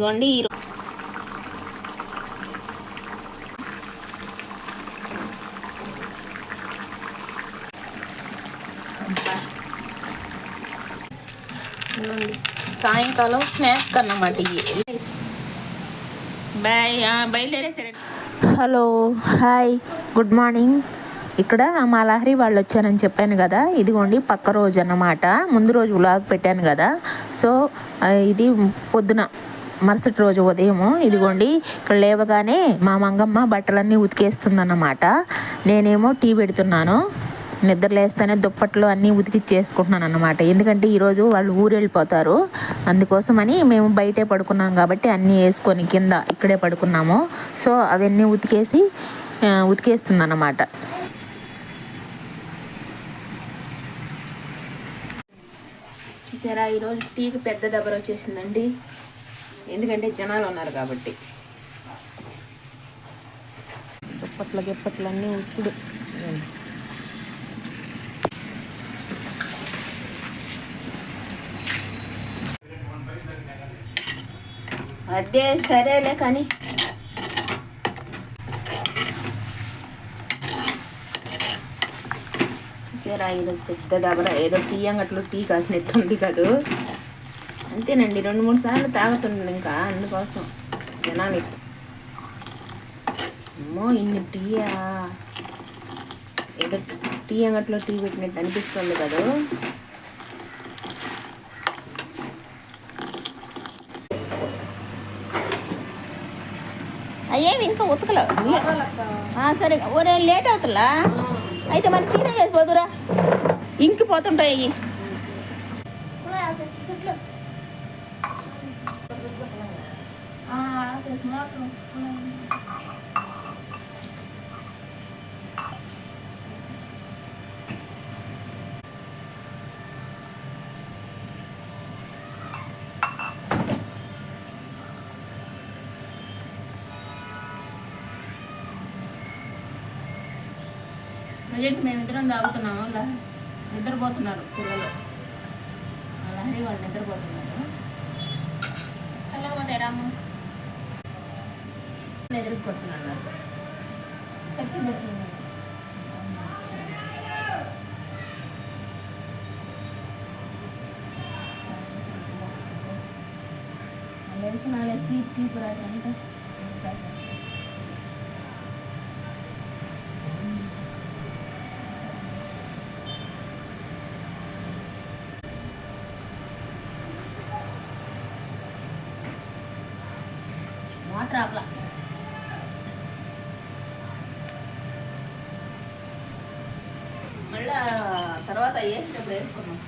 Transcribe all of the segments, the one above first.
ఇదిగోండి ఈ సాయంకాలం స్నాక్స్ అన్నమాట ఇవి. బాయ్ ఆ, హలో హాయ్ గుడ్ మార్నింగ్. ఇక్కడ మా లహరి వాళ్ళు వచ్చారని చెప్పాను కదా ఇదిగోండి పక్క రోజు అన్నమాట. ముందు రోజు వ్లాగ్ పెట్టాను కదా. సో ఇది పొద్దున మరుసటి రోజు ఉదయము ఇదిగోండి ఇక్కడ లేవగానే మా మంగమ్మ బట్టలన్నీ ఉతికేస్తుందన్నమాట. నేనేమో టీ పెడుతున్నాను నిద్ర లేస్తేనే దుప్పట్లు అన్నీ ఉతికిచ్చేసుకుంటున్నాను అనమాట ఎందుకంటే ఈరోజు వాళ్ళు ఊరు వెళ్ళిపోతారు అందుకోసమని మేము బయటే పడుకున్నాం కాబట్టి అన్నీ వేసుకొని కింద ఇక్కడే పడుకున్నాము. సో అవన్నీ ఉతికేసి ఉతికేస్తుంది ఉతికేస్తుందన్నమాట. చూసారా ఈరోజు టీకి పెద్ద దెబ్బర వచ్చేసిందండి. ఎందుకంటే జనాలు ఉన్నారు కాబట్టి. దుప్పట్ల గిప్పట్లు అన్నీ ఇప్పుడు అదే సరేలే కానీ. చూసారా ఏదో పెద్ద దబర ఏదో టీ కాసినట్టు ఉంది కదూ? అంతేనండి. రెండు మూడు సార్లు తాగుతుండే ఇంకా అందుకోసం జనాలు అమ్మో ఇన్ని టీయా? ఏదో టీ అంగట్లో టీ పెట్టినట్టు అనిపిస్తుంది కదా. అయ్యేవి ఇంకా ఉతకలో. సరే ఒరే లేట్ అవుతుందా అయితే మరి తీరేసి పోదురా. ఇంకిపోతుంటాయి ప్రజెంట్ మేమిద్దరం తాగుతున్నాము అలా నిద్రపోతున్నారు పిల్లలు అలా లహరి వాళ్ళు నిద్రపోతున్నారు చల్లగా రాము ఎదురుకుంటున్నాను చెట్టు దొరికింది వేసుకున్నాలే తీ తీపు రాదు అంటే వాటర్ ఆపలా వేసేటప్పుడు వేసుకున్నాం.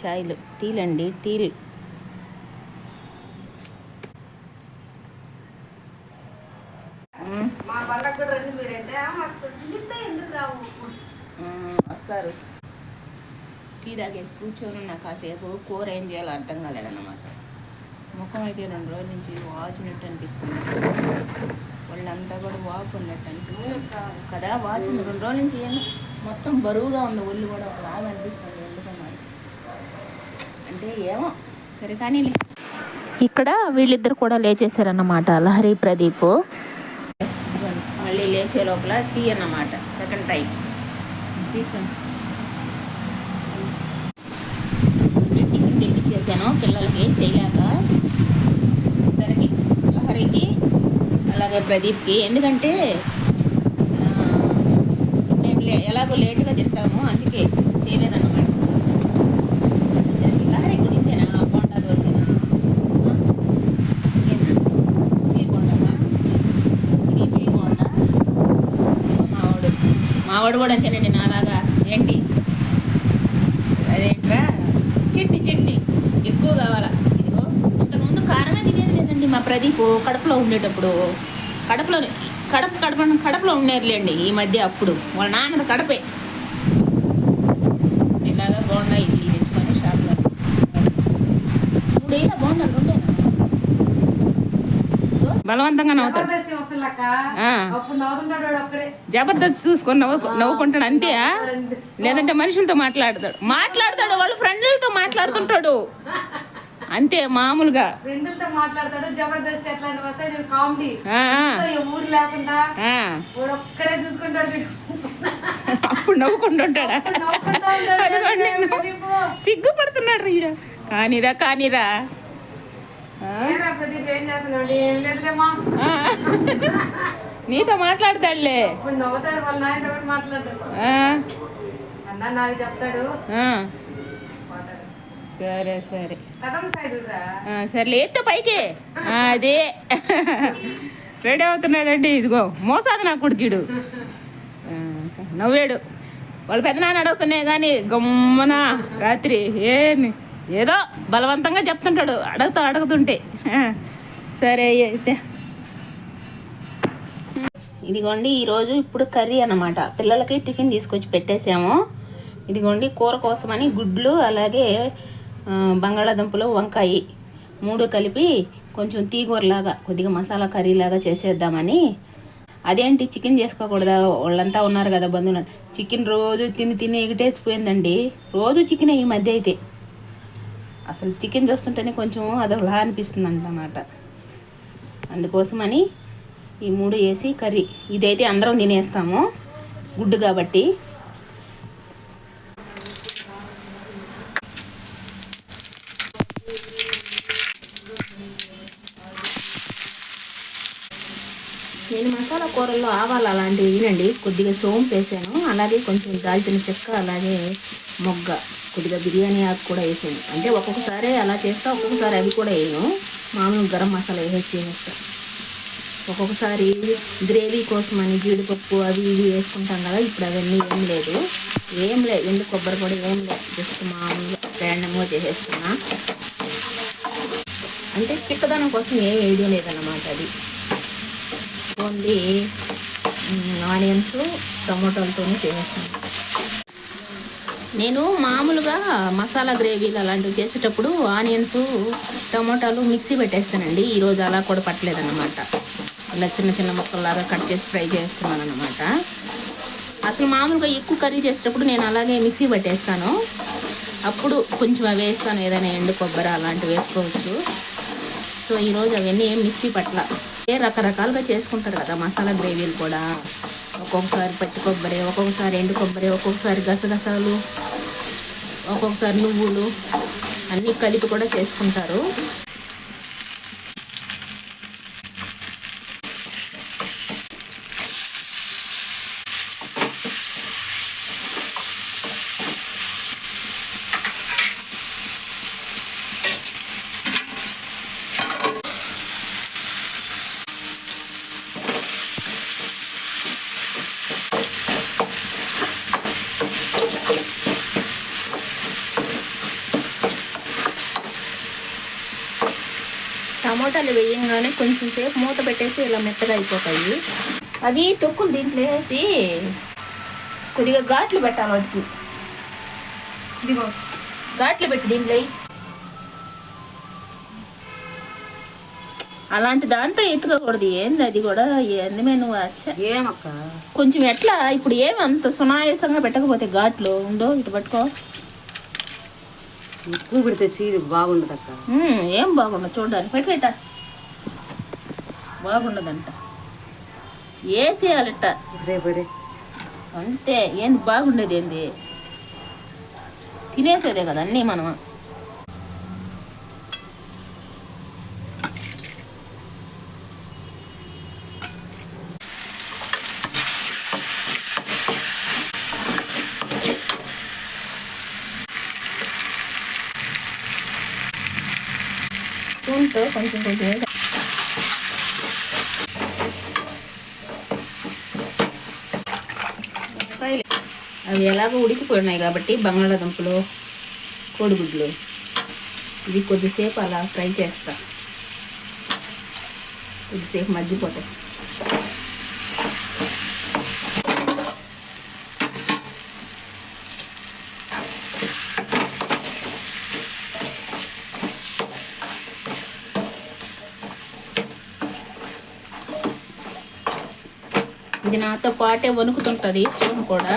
చాయ్లు టీలండి టీలు. మ్మ్. మ్మ్, వస్తారు. టీ తాగేసి కూర్చొని నాకు కాసేపు కూర ఏం చేయాలో అర్థం కాలేదన్నమాట. ముఖం అయితే రెండు రోజుల నుంచి వాచినట్టు అనిపిస్తుంది. వాళ్ళంతా కూడా వాపు ఉన్నట్టు అనిపిస్తుంది. కదా వాచింది రెండు రోజుల నుంచి ఏం మొత్తం బరువుగా ఉంది. ఒళ్ళు కూడా ఒకలాగా అనిపిస్తుంది. ఎందుకో మరి? అంటే ఏమో సరే కానీలే ఇక్కడ వీళ్ళిద్దరు కూడా లేచేశారన్నమాట లహరి ప్రదీప్. మళ్ళీ లేచే లోపల టీ అన్నమాట. Second time. తీసుకొని. టిఫిన్ తెప్పించేసాను పిల్లలకి చేయలేక లహరికి అలాగే ప్రదీప్కి. ఎందుకంటే మేము లే ఎలాగో లేటుగా తింటాము అందుకే చేయలేదన్నమాట. ఇద్దరికి లహరి కూడా ఇంతేనా బోండా దోశనా ఇది బోండా? మావాడు మావాడు కూడా అంతేనండి నాలాగా ప్రదీప్ కడపలో ఉండేటప్పుడు కడపలో కడప కడప కడపలో ఉండేరులేండి ఈ మధ్య అప్పుడు. వాళ్ళ నాన్నది కడపే. ఇలాగా బోండా ఇడ్లీ తెచ్చుకొని షాప్లో మూడేళ్ళ ఉండేనా బలవంతంగా నవ్వుతాడు. జబర్దస్త్ చూసుకొని నవ్వు నవ్వుకుంటాడు అంతే లేదంటే మనుషులతో మాట్లాడతాడు. మాట్లాడతాడు వాళ్ళ ఫ్రెండ్లతో మాట్లాడుతుంటాడు. అంతే మామూలుగా. ఫ్రెండ్లతో మాట్లాడతాడు జబర్దస్త్ వస్తాయి కామెడీ. ఊరు లేకుండా ఒక్కడే చూసుకుంటాడు. అప్పుడు నవ్వుకుంటుంటాడా సిగ్గుపడుతున్నాడు ఈడ. కానీరా కానీరా. నీతో మాట్లాడతాడులే. నవ్వుతాడు వాళ్ళ నాయనతో మాట్లాడతాడు. అన్న నాకు చెప్తాడు. సరే సరే. సర్లే ఎత్తు పైకి. అదే. రెడీ అవుతున్నాడండి ఇదిగో మోసాది నా కొడుకుడు. నవ్వాడు. వాళ్ళ పెద్దనాన్న అడుగుతున్నాయి కానీ గమ్మన రాత్రి ఏ ఏదో బలవంతంగా చెప్తుంటాడు అడుగుతా అడుగుతుంటే. సరే అయితే. ఇదిగోండి ఈరోజు ఇప్పుడు కర్రీ అనమాట పిల్లలకి టిఫిన్ తీసుకొచ్చి పెట్టేసాము. ఇదిగోండి కూర కోసమని గుడ్లు అలాగే బంగాళాదుంపలు వంకాయ మూడు కలిపి కొంచెం తీగూరలాగా కొద్దిగా మసాలా కర్రీ లాగా చేసేద్దామని. అదేంటి చికెన్ చేసుకోకూడదా? వాళ్ళంతా ఉన్నారు కదా బంధువులు. చికెన్ రోజు తిని తిని ఎగిటేసిపోయిందండి. రోజు చికెన్ ఈ మధ్య అయితే. అసలు చికెన్ చూస్తుంటేనే కొంచెం అదొకలా అనిపిస్తుంది అన్నమాట అందుకోసమని ఈ మూడు వేసి కర్రీ. ఇదైతే అందరం తినేస్తాము. గుడ్డు కాబట్టి నేను మసాలా కూరల్లో ఆవాలు అలాంటివి వేయనండి. కొద్దిగా సోంపు వేసాను. అలాగే కొంచెం దాల్చిన చెక్క అలాగే మొగ్గ. కొద్దిగా బిర్యానీ ఆకు కూడా వేసాను. అంటే ఒక్కొక్కసారి అలా చేస్తా ఒక్కొక్కసారి అవి కూడా వేయను. మామూలు గరం మసాలా వేసేసి చేసేస్తాను ఒక్కొక్కసారి గ్రేవీ కోసం అని జీడిపప్పు అవి ఇవి వేసుకుంటాం కదా ఇప్పుడు అవన్నీ ఏం లేదు. ఏం లేదు ఎందుకు కొబ్బరి కూడా ఏం లేదు జస్ట్ మామూలుగా ర్యాండమ్గా చేసేస్తున్నా. అంటే చిక్కదనం కోసం ఏం వేయడం లేదన్నమాట అది. ఓన్లీ ఆనియన్స్ టమోటాలతోనే చేస్తాను నేను మామూలుగా మసాలా గ్రేవీలు అలాంటివి చేసేటప్పుడు ఆనియన్స్ టమోటాలు మిక్సీ పెట్టేస్తానండి. ఈరోజు అలా కూడా పట్టలేదన్నమాట. ఇలా చిన్న చిన్న ముక్కల్లాగా కట్ చేసి ఫ్రై చేస్తున్నాను అనమాట అసలు మామూలుగా ఎక్కువ కర్రీ చేసేటప్పుడు నేను అలాగే మిక్సీ పట్టేస్తాను. అప్పుడు కొంచెం అవి వేస్తాను ఏదైనా ఎండు కొబ్బరి అలాంటివి వేసుకోవచ్చు. సో ఈరోజు అవన్నీ ఏం మిక్సీ పట్ల. ఏ రకరకాలుగా చేసుకుంటారు కదా మసాలా గ్రేవీలు కూడా. ఒక్కొక్కసారి పచ్చి కొబ్బరి ఒక్కొక్కసారి ఎండు కొబ్బరి ఒక్కొక్కసారి గసగసాలు ఒక్కొక్కసారి నువ్వులు అన్నీ కలిపి కూడా చేసుకుంటారు. టమాటాలు వేయంగానే కొంచెం సేపు మూత పెట్టేసి ఇలా మెత్తగా అయిపోతాయి. అవి తొక్కులు దీంట్లో వేసి కొద్దిగా ఘాట్లు పెట్టాలి వాటికి. ఇదిగో ఘాట్లు పెట్టి దీంట్లో. అలాంటి దాంతో ఎత్తుకోకూడదు. ఏంది అది కూడా? ఏంది నువ్వు ఏమక్క? కొంచెం ఎట్లా? ఇప్పుడు ఏమి అంత సునాయాసంగా పెట్టకపోతే ఘాట్లు ఉండో ఇటు పట్టుకో. ఎక్కువ పెడితే చీరు బాగుండదు అక్క ఏం బాగుండదు. పెట్టి పెట్ట. బాగుండదంట వేసేయాలట రేపరే అంతే ఏంది బాగుండేది ఏంది తినేసేదే కదా అన్నీ మనం స్పూన్తో కొంచెం కొంచెం బాగా ఉడికిపోయినాయి కాబట్టి బంగాళాదుంపలు కోడిగుడ్లు. ఇవి కొద్దిసేపు అలా ఫ్రై చేస్తా. కొద్దిసేపు మగ్గిపోతాయి. ఇది నాతో పాటే వణుకుతుంటుంది స్పూన్ కూడా.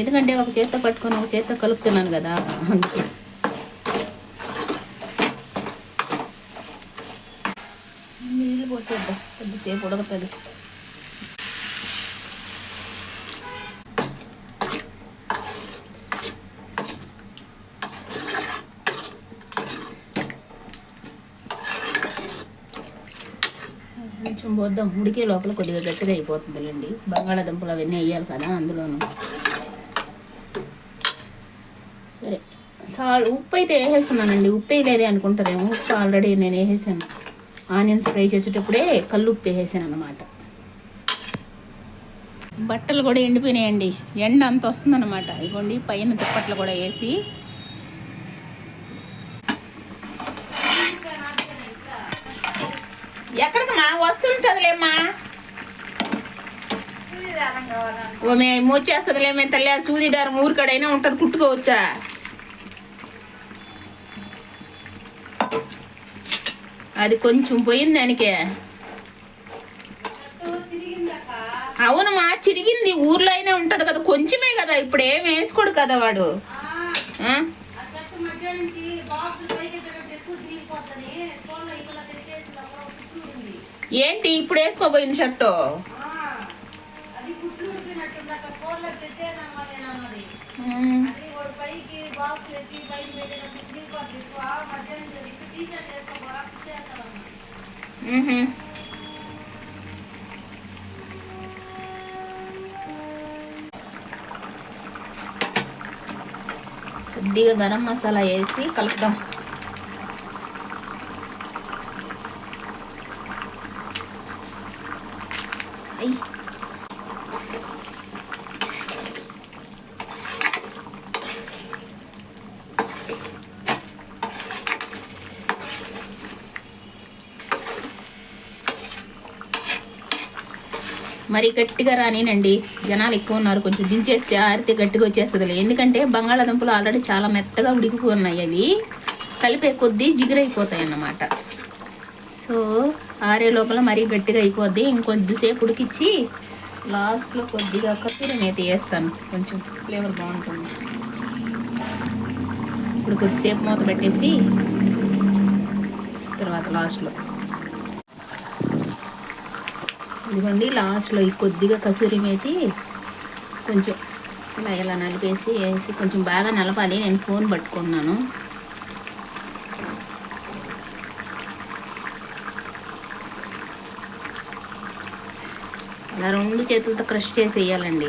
ఎందుకంటే ఒక చేత్తో పట్టుకొని ఒక చేత్తో కలుపుతున్నాను కదా. అందుకే నీళ్ళు పోసేద్దాం. కొద్దిసేపు ఉడకతుంది. కొంచెం పోద్దాం. ఉడికే లోపల కొద్దిగా గట్టిగా అయిపోతుందిలేండి బంగాళాదుంపలు అవన్నీ వేయాలి కదా అందులోనూ సరే సాల్ ఉప్పు అయితే వేసేస్తున్నానండి. ఉప్పు వేయలేదే అనుకుంటారేమో. ఉప్పు ఆల్రెడీ నేను వేసేసాను. ఆనియన్స్ ఫ్రై చేసేటప్పుడే కళ్ళు ఉప్పు వేసేసాను అనమాట బట్టలు కూడా ఎండిపోయినాయండి. ఎండ అంత వస్తుందన్నమాట. ఇగోండి పైన దుప్పట్లు కూడా వేసి. ఎక్కడికమ్మా? వస్తుంటుందిలేమ్మా. ఓ మే మూచేస్తుందిలే మేము తల్లి. ఆ సూదిదారం ఊరికాడైనా ఉంటుంది కుట్టుకోవచ్చా? అది కొంచెం పోయింది దానికే. అవును మా చిరిగింది ఊర్లో అయినా ఉంటది కదా కొంచెమే కదా ఇప్పుడు ఏం వేసుకోడు కదా వాడు. ఆ? ఏంటి ఇప్పుడు వేసుకోబోయిన షర్టు పైకి బాక్స్ ఎత్తి పైకి పెట్టేటప్పుడు స్లీపర్ మధ్యాహ్నం జరిగి టీ షర్ట్ మ్హూ. Mm-hmm. కొద్దిగా గరం మసాలా వేసి కలుపుదాం. మరి గట్టిగా రానినండి. జనాలు ఎక్కువ ఉన్నారు. కొంచెం దించేస్తే ఆరితే గట్టిగా వచ్చేస్తుంది ఎందుకంటే బంగాళాదుంపలు ఆల్రెడీ చాలా మెత్తగా ఉడికిపోయి అవి. కలిపే కొద్దీ జిగురైపోతాయి అన్నమాట సో ఆరే లోపల మరీ గట్టిగా అయిపోద్ది. ఇంకొద్దిసేపు ఉడికిచ్చి లాస్ట్లో కొద్దిగా కస్తూరి మేతి వేస్తాను. కొంచెం ఫ్లేవర్ బాగుంటుంది. ఇప్పుడు కొద్దిసేపు మూత పెట్టేసి తర్వాత లాస్ట్లో. ఇదిగోండి లాస్ట్లో ఈ కొద్దిగా కసూరి మేతి కొంచెం ఇలా నలిపేసి వేసి కొంచెం బాగా నలపాలి. నేను ఫోన్ పట్టుకున్నాను. అలా రెండు చేతులతో క్రష్ చేసి వేయాలండి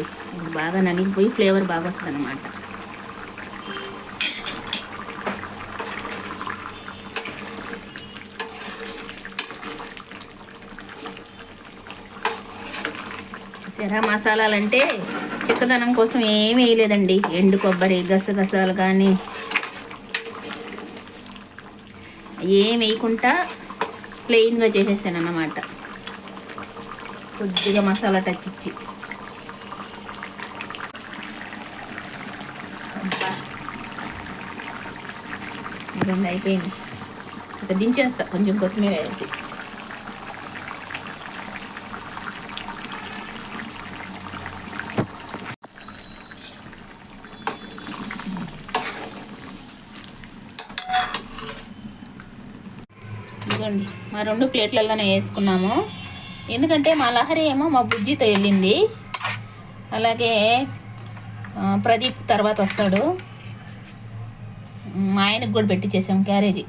బాగా నలిగిపోయి ఫ్లేవర్ బాగా వస్తుంది అనమాట చూసారా మసాలాలంటే చిక్కదనం కోసం ఏమీ వేయలేదండి. ఎండు కొబ్బరి గసగసాలు కానీ ఏం వేయకుండా ప్లెయిన్గా చేసేసాను అన్నమాట కొద్దిగా మసాలా టచ్ ఇచ్చి. ఇదండి అయిపోయింది. ఇక దించేస్తా. కొంచెం కొత్తిమీర వేసి. ఇదిగోండి మా రెండు ప్లేట్లలోనే వేసుకున్నాము. ఎందుకంటే మా లహరి ఏమో మా బుజ్జితో వెళ్ళింది. అలాగే ప్రదీప్ తర్వాత వస్తాడు. మా ఆయనకు కూడా పెట్టి చేసాం క్యారేజీ.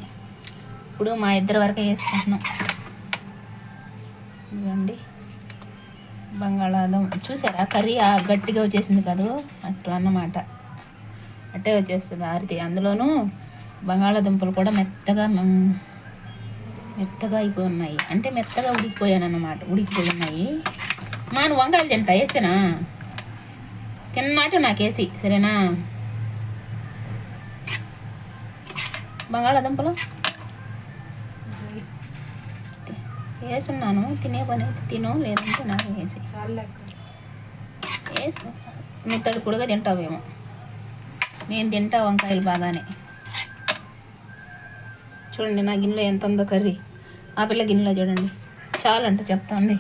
ఇప్పుడు మా ఇద్దరి వరకే వేసుకుంటున్నాం. ఇదిగోండి బంగాళాదుం. చూసారా కర్రీ గట్టిగా వచ్చేసింది కదా అట్లా అన్నమాట. అట్టే వచ్చేస్తుంది ఆరితే. అందులోనూ బంగాళాదుంపలు కూడా మెత్తగా మెత్తగా అయిపోయి ఉన్నాయి అంటే మెత్తగా ఉడికిపోయాను అన్నమాట ఉడికిపోయి ఉన్నాయి మా వంకాయలు తింటా వేసానా? తిన్నమాట నాకు వేసి సరేనా? బంగాళాదుంపలు? వేసున్నాను. తినే పని తినో తిను లేదంటే నాకు వేసి. వేసి మెత్తడు కూడా తింటావేమో. నేను తింటా వంకాయలు బాగానే. చూడండి నా గిన్నెలో ఎంత ఉందో కర్రీ. ఆ పిల్ల గిన్నెలో చూడండి. చాలంట చెప్తాంది.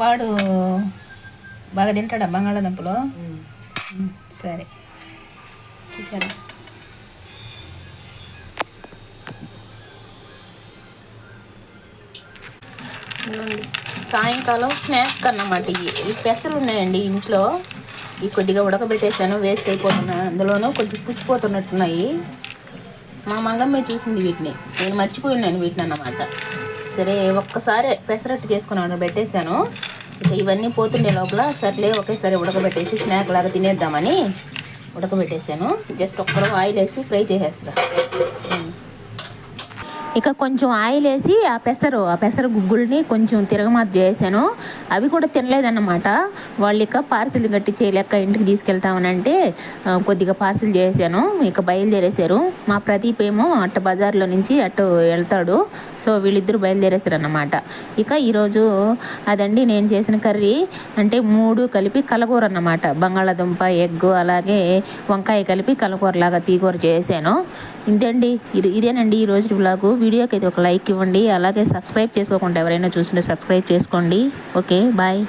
వాడు బాగా తింటాడా బంగాళదుంపలు? సరే. చూసారా సాయంకాలం స్నాక్ అన్నమాట ఇవి. పెసలు ఉన్నాయండి ఇంట్లో. ఈ కొద్దిగా ఉడకబెట్టేసాను వేస్ట్ అయిపోతున్నాయి అందులోనూ కొంచెం పుచ్చిపోతున్నట్టున్నాయి. మా మంగమ్మే చూసింది వీటిని. నేను మర్చిపోయినాను వీటిని అన్నమాట. సరే ఒక్కసారి పెసరట్టు చేసుకుని పెట్టేశాను. ఇక ఇవన్నీ పోతుండే లోపల. సర్లే ఒకేసారి ఉడకబెట్టేసి స్నాక్ లాగా తినేద్దామని ఉడకబెట్టేశాను. జస్ట్ ఒక్కరో ఆయిల్ వేసి ఫ్రై చేసేస్తాను ఇక కొంచెం ఆయిల్ వేసి ఆ పెసరు ఆ పెసరు గుగ్గుల్ని కొంచెం తిరగమాత చేశాను. అవి కూడా తినలేదన్నమాట. వాళ్ళు ఇక పార్సిల్ గట్టి చేయలేక ఇంటికి తీసుకెళ్తామనంటే కొద్దిగా పార్సిల్ చేశాను. ఇక బయలుదేరేశారు. మా ప్రదీప్ ఏమో అట్ట బజార్లో నుంచి అటు వెళ్తాడు. సో వీళ్ళిద్దరు బయలుదేరేశారు అన్నమాట ఇక ఈరోజు అదండి నేను చేసిన కర్రీ. అంటే మూడు కలిపి కలకూర అన్నమాట బంగాళాదుంప ఎగ్ అలాగే వంకాయ కలిపి కలకూరలాగా తీగూర చేశాను. ఇదండి? ఇదేనండి ఈ రోజు బ్లాగు? వీడియోకి అయితే ఒక లైక్ ఇవ్వండి. అలాగే సబ్స్క్రైబ్ చేసుకోకుండా ఎవరైనా చూస్తుంటే సబ్స్క్రైబ్ చేసుకోండి. Okay bye.